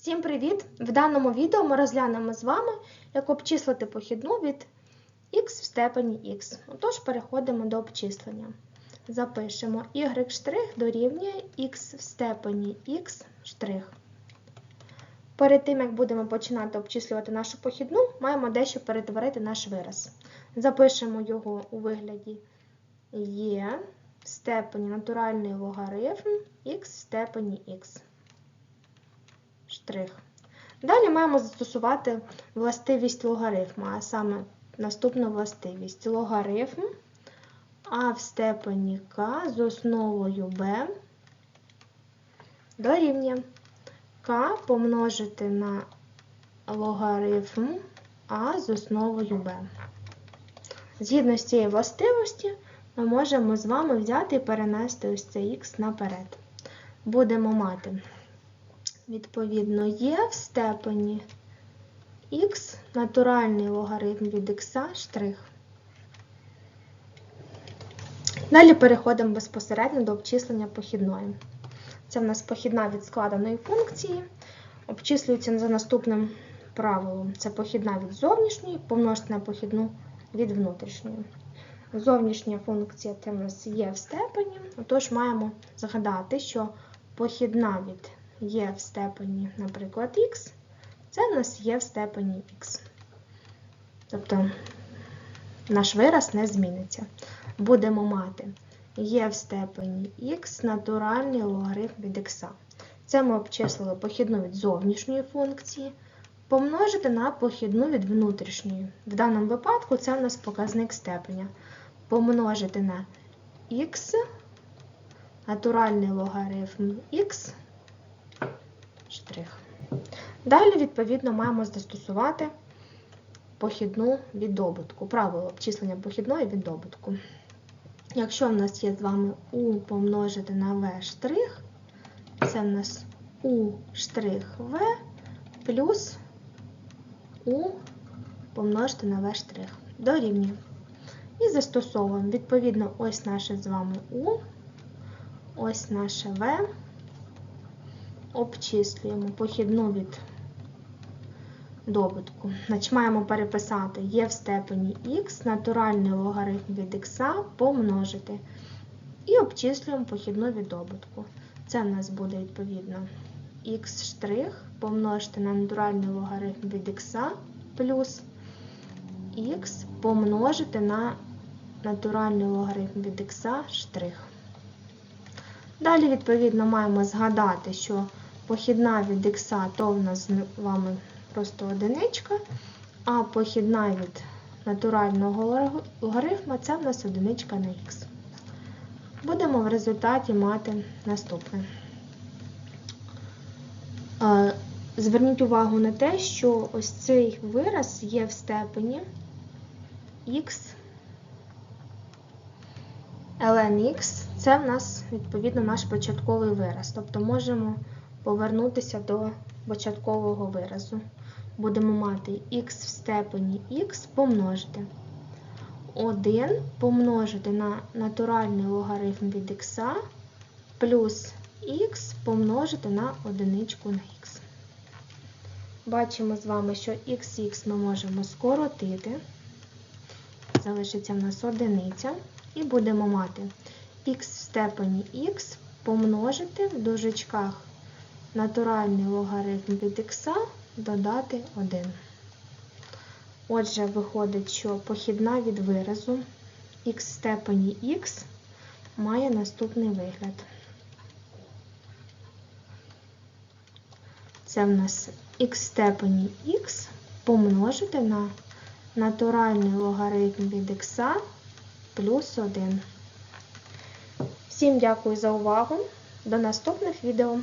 Всім привіт! В даному відео ми розглянемо з вами, як обчислити похідну від х в степені х. Отож, переходимо до обчислення. Запишемо y' дорівнює х в степені х. Перед тим, як будемо починати обчислювати нашу похідну, маємо дещо перетворити наш вираз. Запишемо його у вигляді є в степені натуральний логарифм х в степені х штрих. Далі маємо застосувати властивість логарифма, а саме наступну властивість логарифм а в степені k з основою b дорівнює k помножити на логарифм а з основою b. Згідно з цієї властивості, ми можемо з вами взяти і перенести ось цей х наперед. Будемо мати відповідно, є в степені х натуральний логарифм від х штрих. Далі переходимо безпосередньо до обчислення похідної. Це в нас похідна від складеної функції. Обчислюється за наступним правилом. Це похідна від зовнішньої, помножити на похідну від внутрішньої. Зовнішня функція це в нас є в степені, отож маємо згадати, що похідна від є в степені, наприклад, х, це в нас є в степені х. Тобто наш вираз не зміниться. Будемо мати є в степені х натуральний логарифм від х. Це ми обчислили похідну від зовнішньої функції, помножити на похідну від внутрішньої. В даному випадку це в нас показник степеня. Помножити на х натуральний логарифм штрих. Далі, відповідно, маємо застосувати похідну від добутку, правило обчислення похідної від добутку. Якщо в нас є з вами u помножити на штрих, це в нас v плюс u помножити на штрих. Дорівнює. І застосовуємо, відповідно, ось наше з вами u, ось наше v обчислюємо похідну від добутку. Значить, маємо переписати є в степені х, натуральний логарифм від х помножити. І обчислюємо похідну від добутку. Це в нас буде відповідно х помножити на натуральний логарифм від х плюс х помножити на натуральний логарифм від х. Далі, відповідно, маємо згадати, що похідна від х, то в нас з вами просто одиничка, а похідна від натурального логарифма це в нас одиничка на х. Будемо в результаті мати наступне. Зверніть увагу на те, що ось цей вираз є в степені х ln x це в нас, відповідно, наш початковий вираз. Тобто можемо повернутися до початкового виразу. Будемо мати х в степені х помножити. 1 помножити на натуральний логарифм від х плюс х помножити на одиничку на х. Бачимо з вами, що х ми можемо скоротити. Залишиться в нас одиниця. І будемо мати х в степені х помножити в дужечках натуральний логарифм від х додати 1. Отже, виходить, що похідна від виразу х в степені х має наступний вигляд. Це в нас в степені х помножити на натуральний логарифм від х плюс 1. Всім дякую за увагу. До наступних відео.